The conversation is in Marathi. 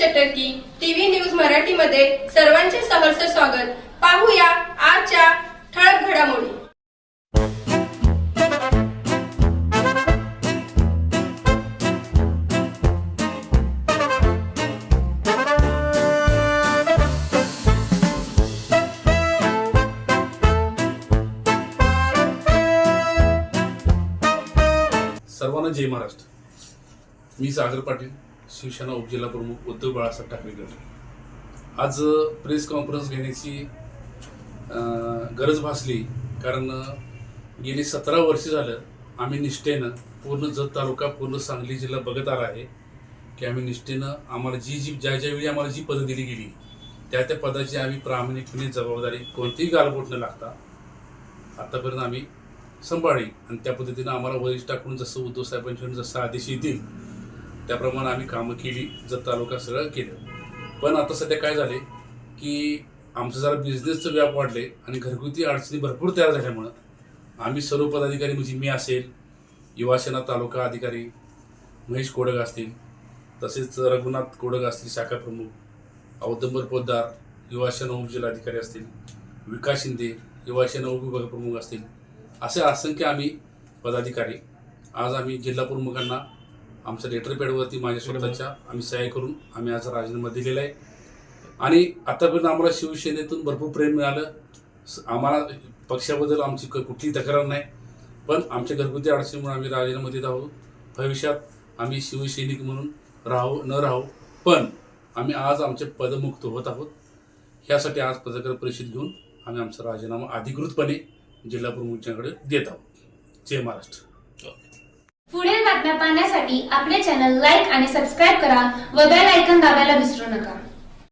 चटर्की टीव्ही न्यूज मराठीमध्ये सर्वांचे सहर्ष स्वागत. पाहूया आजच्या ठळक घडामोडी. सर्वांना जय महाराष्ट्र. मी सागर पाटील. शिवसेना उपजिल्हा प्रमुख उद्धव बाळासाहेब ठाकरेकर आज प्रेस कॉन्फरन्स घेण्याची गरज भासली. कारण गेली सतरा वर्ष झालं आम्ही निष्ठेनं पूर्ण जत तालुका पूर्ण सांगली जिल्हा बघत आला आहे की आम्ही निष्ठेनं आम्हाला जी जी ज्या ज्यावेळी आम्हाला जी पदं दिली गेली त्या त्या पदाची आम्ही प्रामाणिकपणे जबाबदारी कोणतीही गालबोट न लागता आतापर्यंत आम्ही सांभाळली. आणि त्या पद्धतीनं आम्हाला वरिष्ठाकडून जसं उद्धव साहेबांकडून जसं आदेश येतील त्याप्रमाणे आम्ही कामं केली जर तालुका सगळं केलं. पण आता सध्या काय झाले की आमचं जरा बिझनेसचं व्याप वाढले आणि घरगुती अडचणी भरपूर तयार झाल्यामुळं आम्ही सर्व पदाधिकारी म्हणजे मी असेल युवासेना तालुका अधिकारी महेश कोडग असतील तसेच रघुनाथ कोडग असतील शाखा प्रमुख औदंबर पोद्दार युवासेना उपजिल्हाधिकारी असतील विकास शिंदे युवासेना उपविभाग प्रमुख असतील असे असंख्य आम्ही पदाधिकारी आज आम्ही जिल्हा प्रमुखांना आमच्या लेटर पॅडवरती माझ्या स्वतःच्या आम्ही सह्या करून आम्ही आज राजीनामा दिलेला आहे. आणि आतापर्यंत आम्हाला शिवसेनेतून भरपूर प्रेम मिळालं. स- आम्हाला पक्षाबद्दल आमची कुठलीही तक्रार नाही. पण आमच्या घरगुती अडचणीमुळे आम्ही राजीनामा देत आहोत. भविष्यात आम्ही शिवसैनिक म्हणून राहू न राहू पण आम्ही आज आमचे पदमुक्त होत आहोत. ह्यासाठी आज पत्रकार परिषद घेऊन आम्ही आमचा राजीनामा अधिकृतपणे जिल्हा प्रमुखांकडे देत आहोत. जय महाराष्ट्र. पुढील बातम्या पाहण्यासाठी आपले चॅनल लाईक आणि सबस्क्राईब करा व बेल आयकॉन दाबायला विसरू नका.